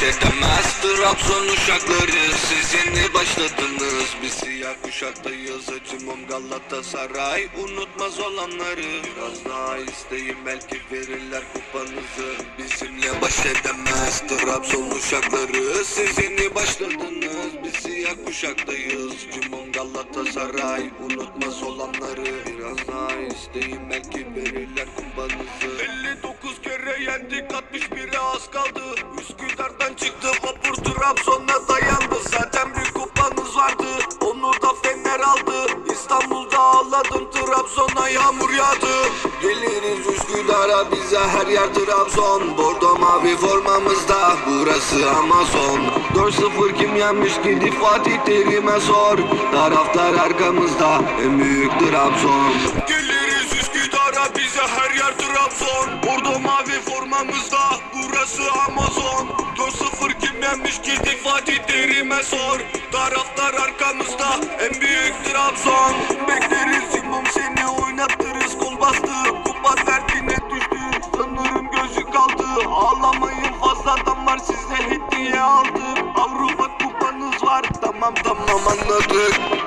baş edemez Trabzon uşakları. Siz yeni başladınız? Biz siyah kuşaktayız acımım Galatasaray. Unutmaz olanları. Biraz daha isteyin belki verirler kupanızı. Bizimle baş edemez Trabzon uşakları. Siz yeni başladınız? Biz siyah kuşaktayız. Cumhur Galatasaray? Unutmaz olanları. Biraz daha isteyin belki verirler kupanızı. 59 kere yendik 61'e az kaldı Trabzon'a dayandı. Zaten bir kupanız vardı. Onu da Fener aldı. İstanbul'da ağladım. Trabzon'a yağmur yağdı. Geliriz Üsküdar'a bize her yer Trabzon. Bordo mavi formamızda burası Amazon. 4-0 kim yenmiş gidip Fatih Terim'e sor. Taraftar arkamızda en büyük Trabzon. Geliriz Üsküdar'a bize her yer Trabzon. Bordo mavi formamızda burası Amazon. 4-0 kim yenmiş gidip Fatih Terim'e sor. Taraftar arkamızda en büyük Trabzon. Bekleriz imam seni oynattırız. Kol bastı Kupa derdine düştü. Sanırım gözü kaldı. Ağlamayın fazladan var. Size hediye aldık. Avrupa kupanız var. Tamam tamam anladık